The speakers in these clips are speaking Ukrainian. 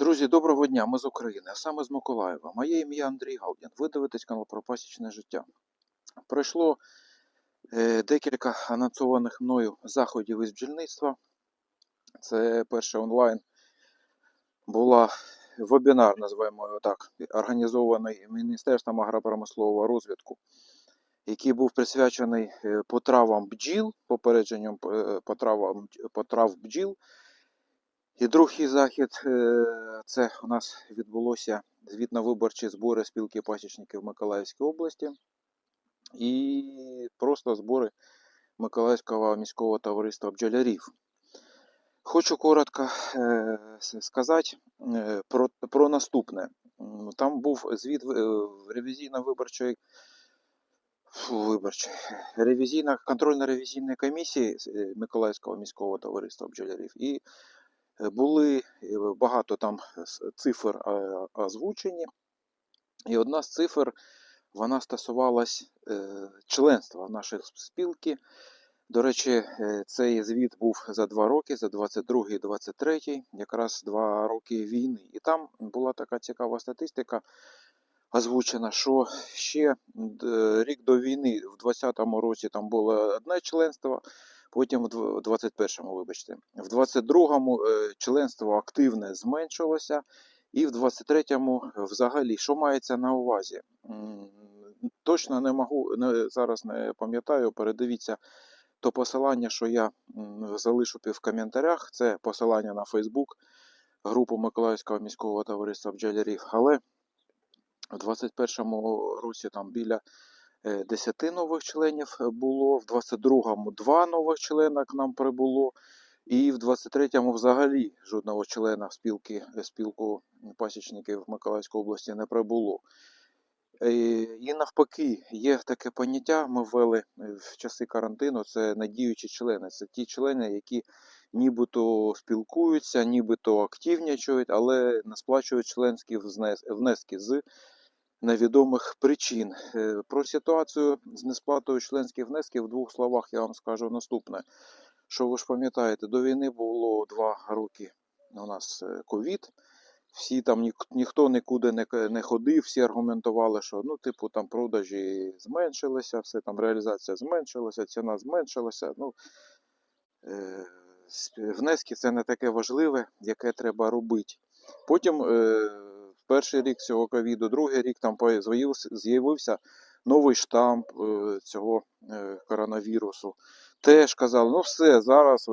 Друзі, доброго дня, ми з України, а саме з Миколаєва. Моє ім'я Андрій Галдін. Ви дивитесь канал про життя. Пройшло е, декілька анонсованих мною заходів із бджільництва. Це перше онлайн була вебінар, називаємо його так, організований Міністерством агропромислового розвитку, який був присвячений е, потравам бджіл, попередженням е, потрав бджіл. І другий захід е, це у нас відбулося звітно-виборчі збори спілки пасічників Миколаївської області і просто збори Миколаївського міського товариства бджолярів. Хочу коротко е, сказати е, про, про наступне. Там був звіт ревізійно-виборчої виборчої, ревізійно контрольно-ревізійної комісії Миколаївського міського товариства бджолярів. І були багато там цифр озвучені. І одна з цифр вона стосувалась е, членства нашої спілки. До речі, е, цей звіт був за два роки, за 22 і 23, якраз два роки війни. І там була така цікава статистика озвучена, що ще рік до війни, в 20-му році там було одне членство, потім в дв- 21-му, вибачте, в 22-му е, членство активне зменшилося, і в 23-му взагалі, що мається на увазі? Точно не можу, зараз не пам'ятаю, передивіться то посилання, що я залишу в коментарях, це посилання на Фейсбук, групу Миколаївського міського товариства бджолярів, але в 21-му році там біля 10 нових членів е, було, в 22-му 2 нових члена к нам прибуло, і в 23-му взагалі жодного члена спілки, е, спілку пасічників Миколаївської області не прибуло. Е, І навпаки, є таке поняття, ми ввели е, в часи карантину, це надіючі члени. Це ті члени, які нібито спілкуються, нібито активнічують, але не сплачують членські внески з невідомих причин. Е, Про ситуацію з несплатою членських внесків в двох словах я вам скажу наступне. Що ви ж пам'ятаєте, до війни було два роки у нас е, ковід. Всі там нік- ніхто нікуди не, не ходив, всі аргументували, що ну, типу, там продажі зменшилися, все там реалізація зменшилася, ціна зменшилася. Ну, е, внески це не таке важливе, яке треба робити. Потім е, перший рік цього ковіду, другий рік там з'явився- новий штамп е, цього е, коронавірусу. Теж казали, ну все, зараз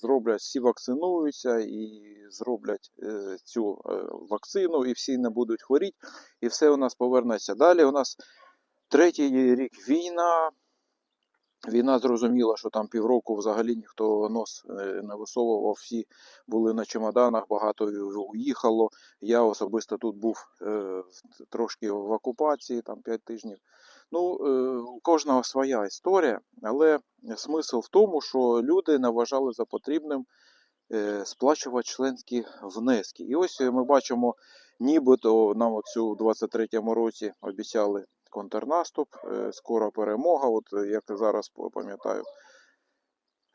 зроблять, всі вакцинуються і зроблять е, цю вакцину, і всі не будуть хворіти, і все у нас повернеться. Далі у нас третій рік війна. Війна зрозуміла, що там півроку взагалі ніхто нос е, не висовував, всі були на чемоданах, багато уїхало. Я особисто тут був е, трошки в окупації, там 5 тижнів. Ну, е, у кожного своя історія, але смисл в тому, що люди не вважали за потрібним сплачувати членські внески. І ось ми бачимо, нібито нам оцю у 23-му році обіцяли контрнаступ, е, скоро перемога. От е, як зараз пам'ятаю,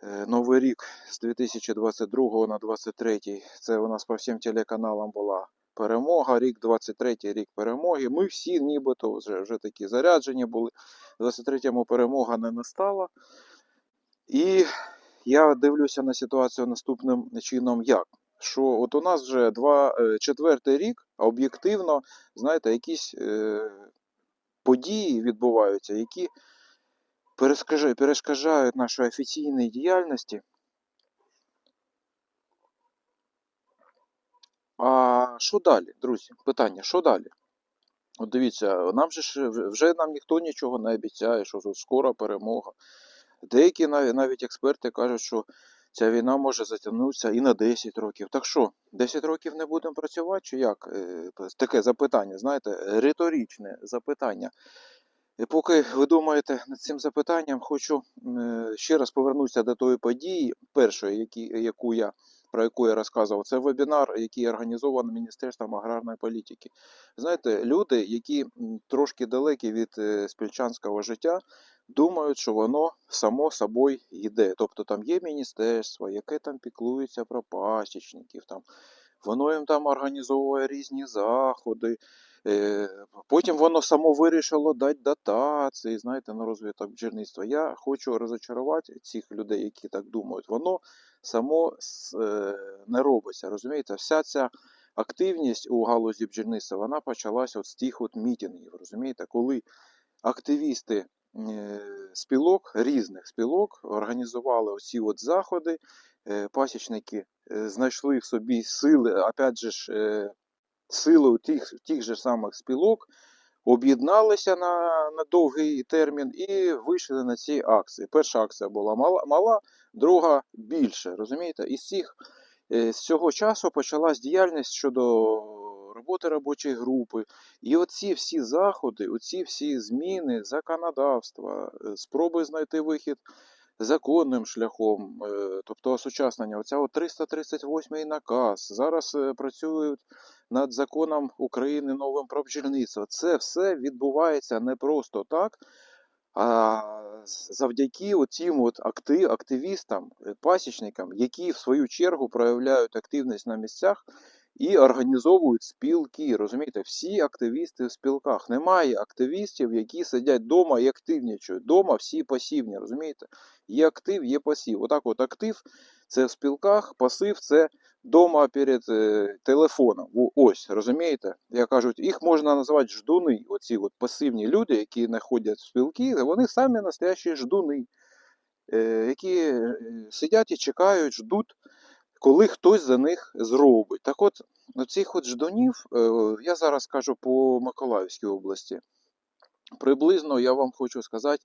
е, Новий рік з 2022 на 23 це у нас по всім телеканалам була перемога. Рік 23 рік перемоги. Ми всі нібито вже, вже такі заряджені були. В 23-му перемога не настала. І я дивлюся на ситуацію наступним чином, як. Що от у нас вже два, четвертий рік, а об'єктивно, знаєте, якісь події відбуваються, які перешкоджають, нашій офіційній діяльності. А що далі, друзі? Питання, що далі? От дивіться, нам же вже нам ніхто нічого не обіцяє, що скоро перемога. Деякі навіть експерти кажуть, що ця війна може затягнутися і на 10 років. Так що, 10 років не будемо працювати, чи як? Е, Таке запитання, знаєте, риторичне запитання. І поки ви думаєте над цим запитанням, хочу е, ще раз повернутися до тої події, першої, яку я, про яку я розказував. Це вебінар, який організований Міністерством аграрної політики. Знаєте, люди, які трошки далекі від е, спільчанського життя, думають, що воно само собою йде. Тобто там є міністерство, яке там піклується про пасічників, там воно їм там організовує різні заходи. Е, Потім воно само вирішило дати дотації, знаєте, на розвиток бджільництва. Я хочу розочарувати цих людей, які так думають. Воно само е, не робиться. Розумієте, вся ця активність у галузі бджільництва вона почалась от з тих от мітингів. Розумієте, коли активісти спілок, різних спілок, організували оці от заходи, е, пасічники е, знайшли в собі сили, опять же ж, е, силою тих, тих же самих спілок, об'єдналися на, на довгий термін і вийшли на ці акції. Перша акція була мала, мала друга більше. Розумієте? І з цих е, з цього часу почалась діяльність щодо роботи робочої групи. І оці всі заходи, оці всі зміни законодавства, е, спроби знайти вихід законним шляхом, е, тобто осучаснення, оця от 338 наказ, зараз е, працюють над законом України новим про бджільництво. Це все відбувається не просто так, а завдяки оцім активістам, пасічникам, які в свою чергу проявляють активність на місцях і організовують спілки. Розумієте, всі активісти в спілках. Немає активістів, які сидять вдома і активнічують. Дома всі пасивні, розумієте? Є актив, є пасів. Отак от актив це в спілках, пасив це дома перед е, телефоном. Ось, розумієте? Я кажуть, їх можна назвати ждуни. Оці от пасивні люди, які не ходять в спілки, вони самі настоящі ждуни, е, які е, сидять і чекають, ждуть, коли хтось за них зробить. Так от, оцих от ждунів, е, я зараз кажу по Миколаївській області. Приблизно я вам хочу сказати,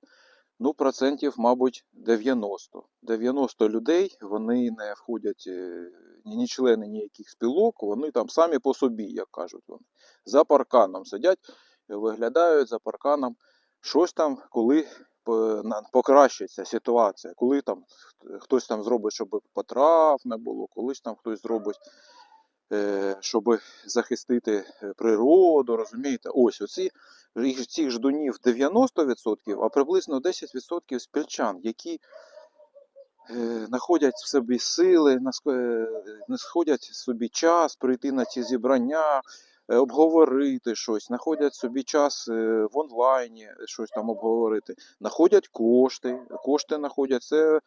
ну, процентів, мабуть, 90. 90 людей, вони не входять е, ні члени ніяких спілок, вони там самі по собі, як кажуть вони. За парканом сидять, виглядають за парканом. Щось там, коли покращиться ситуація, коли там хтось там зробить, щоб потрав не було, колись там хтось зробить, е, щоб захистити е, природу, розумієте? Ось оці цих ждунів 90%, а приблизно 10% спільчан, які е, знаходять в собі сили, знаходять собі час прийти на ці зібрання, обговорити щось, знаходять собі час е, в онлайні щось там обговорити, знаходять кошти, кошти знаходять. Це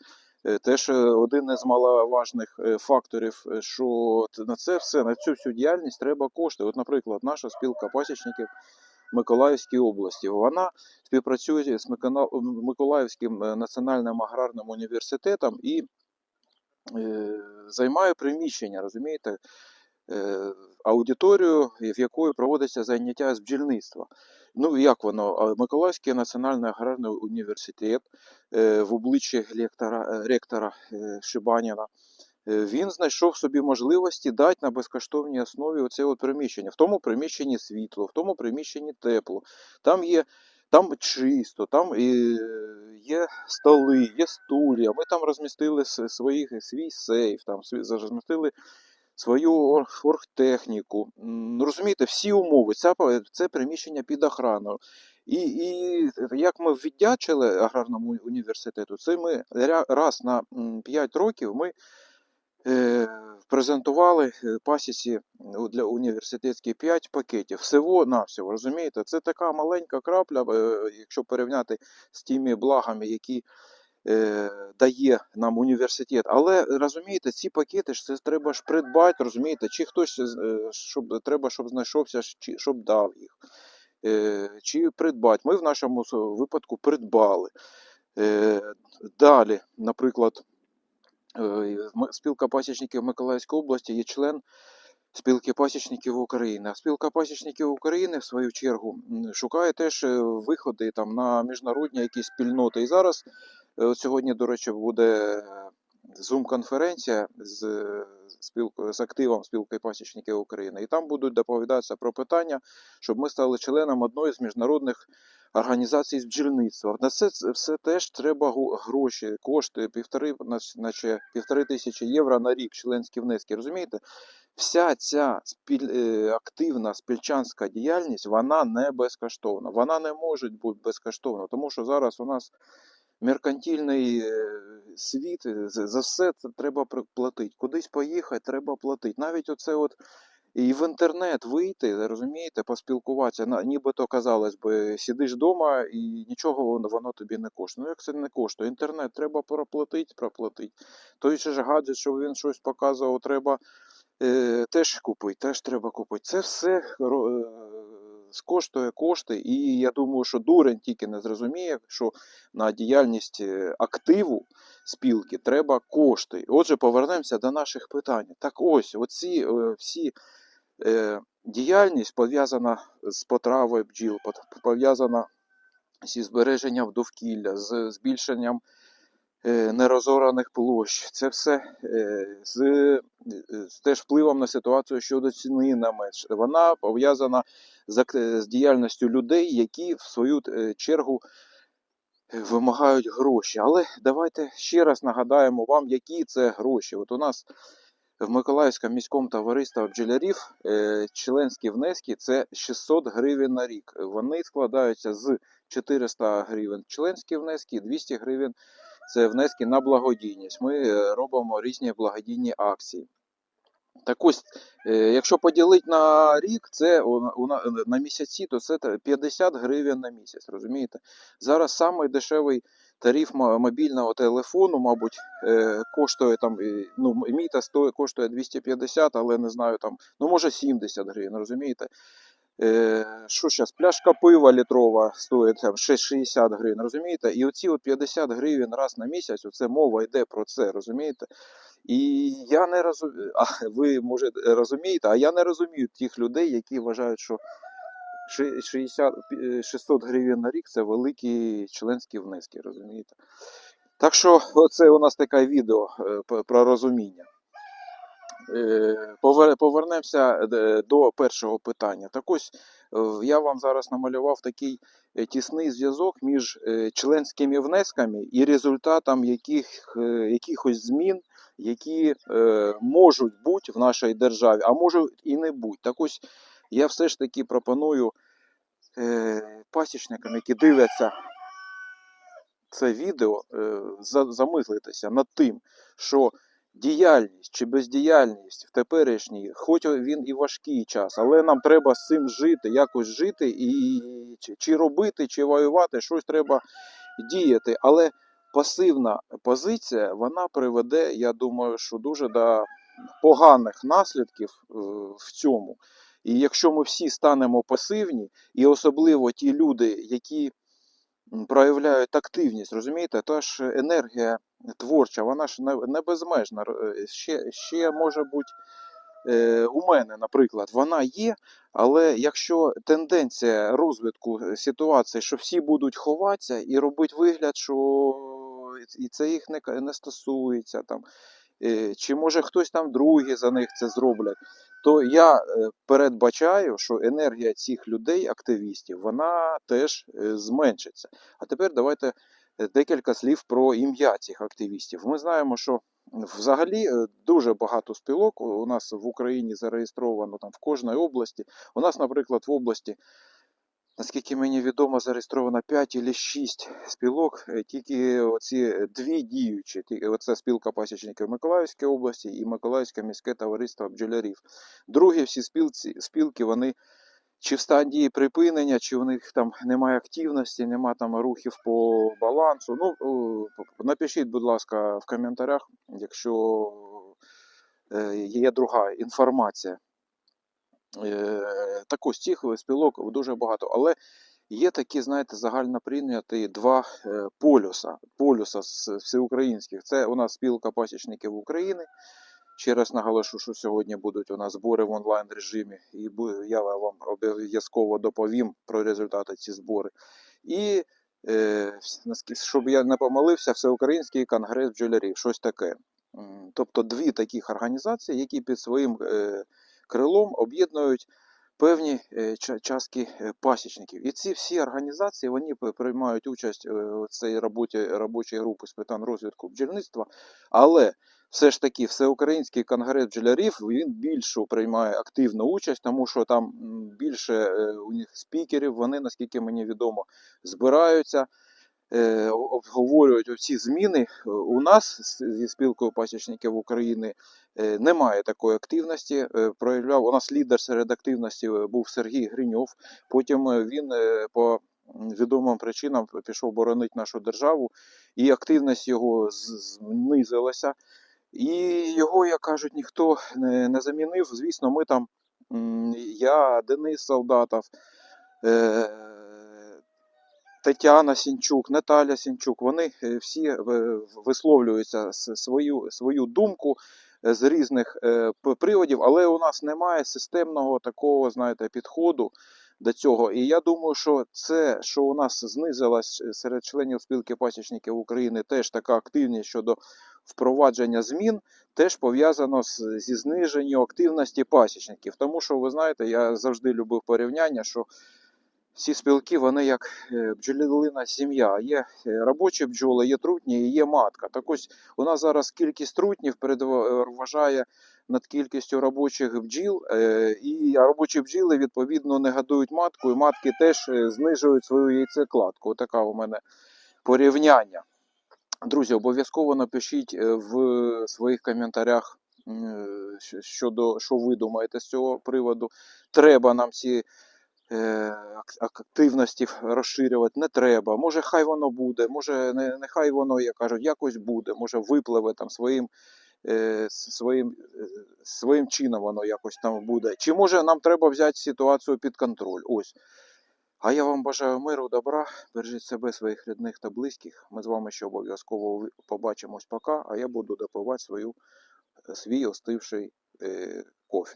е, теж е, один із маловажних е, факторів, е, що на це все, на цю всю діяльність треба кошти. От, наприклад, наша спілка пасічників Миколаївській області. Вона співпрацює з Миколаївським е, національним аграрним університетом і е, займає приміщення, розумієте, е, аудиторію, в якої проводиться заняття з бджільництва. Ну, як воно? Миколаївський національний аграрний університет е, в обличчі е, ректора е, Шибаніна. е, Він знайшов собі можливості дати на безкоштовній основі оце от приміщення. В тому приміщенні світло, в тому приміщенні тепло. Там є там чисто, там є столи, є стулья. Ми там розмістили с- свої, свій сейф, там розмістили свою ор- оргтехніку. Розумієте, всі умови. Це, це приміщення під охраною. І, і як ми віддячили аграрному університету, це ми раз на 5 років ми е, презентували е, пасіці ну, для університетських 5 пакетів. Всього навсього розумієте, це така маленька крапля, е, якщо порівняти з тими благами, які дає нам університет. Але розумієте, ці пакети ж це треба ж придбати, розумієте, чи хтось е, щоб треба, щоб знайшовся, щоб дав їх. Е, чи придбати. Ми в нашому випадку придбали. Е, далі, наприклад, е, спілка пасічників Миколаївської області є член спілки пасічників України. Спілка пасічників України, в свою чергу, шукає теж е, виходи там, на міжнародні якісь спільноти. І зараз, е, сьогодні, до речі, буде Zoom-конференція з, е, з активом спілки пасічників України. І там будуть доповідатися про питання, щоб ми стали членом одної з міжнародних організацій з бджільництва. На це все теж треба гроші, кошти, півтори, наче півтори тисячі євро на рік членські внески. Розумієте? Вся ця спіль, е, активна спільчанська діяльність, вона не безкоштовна. Вона не може бути безкоштовна, тому що зараз у нас меркантильний е, світ, е, за все це треба платити. Кудись поїхати, треба платити. Навіть оце от і в інтернет вийти, розумієте, поспілкуватися, нібито казалось би, сидиш вдома і нічого воно, воно тобі не коштує. Ну як це не коштує? Інтернет треба проплатити, проплатити. Той же ж гаджет, щоб він щось показував, треба е, теж купити, теж треба купити. Це все коштує кошти, і я думаю, що дурень тільки не зрозуміє, що на діяльність е, активу спілки треба кошти. Отже, повернемося до наших питань. Так ось, оці е, всі е, діяльність пов'язана з потравою бджіл, пов'язана зі збереженням довкілля, з збільшенням нерозораних площ. Це все е, з, е, з теж впливом на ситуацію щодо ціни на меч. Вона пов'язана з, з діяльністю людей, які в свою е, чергу е, вимагають гроші. Але давайте ще раз нагадаємо вам, які це гроші. От у нас в Миколаївському міському товаристві бджолярів е, членські внески це 600 гривень на рік. Вони складаються з 400 гривень членські внески, 200 гривень це внески на благодійність. Ми е, робимо різні благодійні акції. Так ось, е, якщо поділити на рік, це на- місяці, то це 50 гривень на місяць. Розумієте? Зараз самий дешевий тариф мобільного телефону, мабуть, е, коштує там, ну, мій та стоїть, коштує 250, але не знаю там, ну може 70 гривень, розумієте? Е, що зараз, пляшка пива літрова стоїть там, 60 гривень, розумієте? І оці от 50 гривень раз на місяць, оце мова йде про це, розумієте? І я не розумію, а ви може розумієте, а я не розумію тих людей, які вважають, що 60, е, 600 гривень на рік це великі членські внески, розумієте? Так що оце у нас таке відео е, про розуміння. Е, повер- Повернемося е, до першого питання. Так ось е, я вам зараз намалював такий тісний зв'язок між членськими внесками і результатом яких, якихось змін, які можуть бути в нашій державі, а можуть і не бути. Так ось я все ж таки пропоную пасічникам, які дивляться це відео, замислитися над тим, що діяльність чи бездіяльність в теперішній, хоч він і важкий час, але нам треба з цим жити, якось жити і чи, робити, чи воювати, щось треба діяти. Але пасивна позиція вона приведе, я думаю, що дуже до поганих наслідків е, в цьому. І якщо ми всі станемо пасивні, і особливо ті люди, які проявляють активність, розумієте, та ж енергія творча, вона ж не, безмежна. Е, Ще, ще може бути е, у мене, наприклад, вона є, але якщо тенденція розвитку ситуації, що всі будуть ховатися і робити вигляд, що і це їх не, не стосується, там, чи може хтось там другий за них це зроблять, то я е, передбачаю, що енергія цих людей, активістів, вона теж е, зменшиться. А тепер давайте е, декілька слів про ім'я цих активістів. Ми знаємо, що взагалі е, дуже багато спілок у нас в Україні зареєстровано там в кожній області. У нас, наприклад, в області. Наскільки мені відомо, зареєстровано 5 чи 6 спілок, е, тільки оці дві діючі. Ті- Оце спілка пасічників Миколаївської області і Миколаївське міське товариство бджолярів. Другі всі спілці, спілки, вони чи в стадії припинення, чи у них там немає активності, немає там рухів по балансу. Ну, напишіть, будь ласка, в коментарях, якщо е, є друга інформація. Е, Так цих спілок дуже багато. Але є такі, знаєте, загально прийняті два е, полюса. Полюса з всеукраїнських. Це у нас спілка пасічників України. Ще раз наголошу, що сьогодні будуть у нас збори в онлайн режимі, і я вам обов'язково доповім про результати ці збори. І е, щоб я не помилився, Всеукраїнський конгрес бджолярів, щось таке. Тобто дві таких організації, які під своїм крилом об'єднують певні е, частки е, пасічників. І ці всі організації вони приймають участь е, у цій роботі робочої групи з питань розвитку бджільництва, але все ж таки всеукраїнський конгрес бджолярів він більшу приймає активну участь, тому що там більше е, у них спікерів, вони, наскільки мені відомо, збираються. Е, обговорюють оці зміни. Е, У нас зі спілкою пасічників України е, немає такої активності. Проявляв у нас лідер серед активності був Сергій Гриньов. Потім він по відомим причинам пішов боронити нашу державу, і активність його знизилася. І його, як кажуть, ніхто не, замінив. Звісно, ми там, я, Денис Солдатов, Тетяна Сінчук, Наталя Сінчук, вони е, всі е, висловлюються свою, свою думку е, з різних приводів, але у нас немає системного такого, знаєте, підходу до цього. І я думаю, що це, що у нас знизилась серед членів спілки пасічників України, теж така активність щодо впровадження змін, теж пов'язано зі зниженням активності пасічників. Тому що, ви знаєте, я завжди любив порівняння, що всі спілки, вони як е, бджолина сім'я. Є е, робочі бджоли, є трутні і є матка. Так ось у нас зараз кількість трутнів переважає над кількістю робочих бджіл, е, і робочі бджіли відповідно не годують матку, і матки теж е, знижують свою яйцекладку. Отака у мене порівняння. Друзі, обов'язково напишіть е, в своїх коментарях е, щодо що ви думаєте з цього приводу. Треба нам ці е, активності розширювати, не треба. Може, хай воно буде, може, не, нехай воно, як кажуть, якось буде, може випливе там своїм, е, своїм, е, своїм чином воно якось там буде. Чи може нам треба взяти ситуацію під контроль? Ось. А я вам бажаю миру, добра, бережіть себе, своїх рідних та близьких. Ми з вами ще обов'язково побачимось пока, а я буду допивати свою, свій остивший е, кофе.